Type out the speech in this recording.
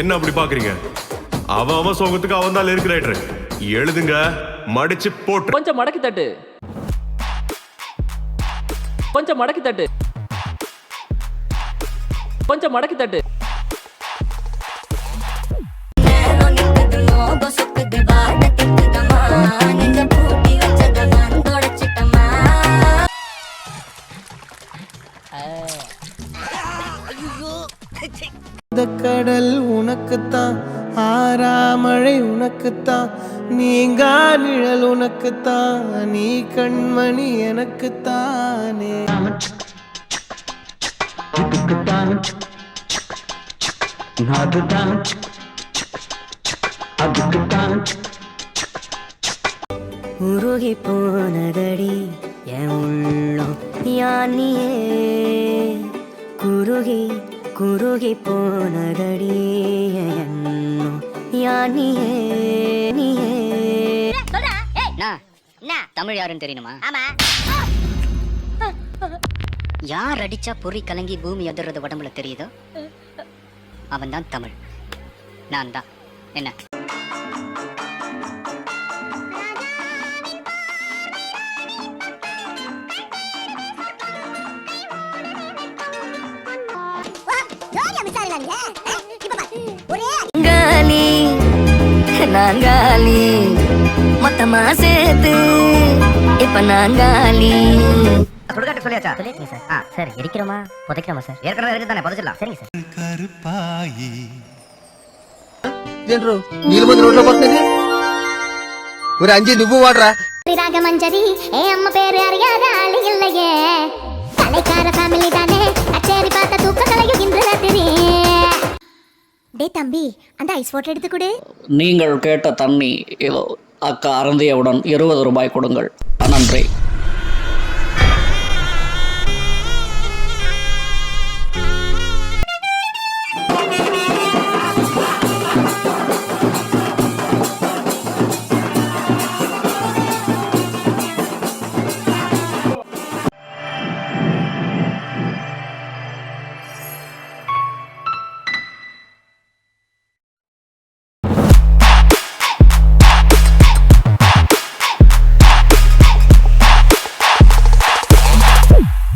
என்ன அப்படி பாக்குறீங்க? அவன் அவன் சோகத்துக்கு அவன் தான் லிரிக் ரைட்டர் எழுதுங்க மடிச்சு போட்டு. கொஞ்சம் மடக்கி தட்டு. கொஞ்சம் மடக்கி தட்டு. கொஞ்சம் மடக்கி தட்டு. இந்த கடல் உனக்குத்தான் ஆறாமழை உனக்குத்தான் நீங்கா நிழல் உனக்குத்தான் நீ கண்மணி எனக்குத்தானே. உருகி போனதடி என் உள்ளம் யானியே குருகி என் எண்ணம் யானியே நீயே. தமிழ் யாருன்னு தெரியணுமா? ஆமா. யார் அடிச்சா பொறி கலங்கி பூமி அதிர்றது உடம்புல தெரியுதோ? அவன் தான் தமிழ். நான் தான் என்ன? காலி நாங்காலி மொத்தமா சேர்த்து இப்ப நாங்காலி சுடுகாட்டு சொல்லியாச்சா சொல்லியாச்சுங்க சார் ஆ சார் எரிக்கிறோமா புதைக்கிறோமா சார் ஏற்கனவே இருக்கு தானே புதைச்சிடலாம் சரிங்க சார் జనరు నీళ్ళు మంది రోడ్లో పోతుంది ஒரு அஞ்சு నువ్వు வாடுறா ராகமஞ்சரி ஏ அம்மா பேரு அறியாத ஆளு டே தம்பி அந்த ஐஸ் வாட்டர் எடுத்து கொடு. நீங்கள் கேட்ட தண்ணி இதோ அக்கா அருந்தியவுடன் இருபது ரூபாய் கொடுங்கள். நன்றி.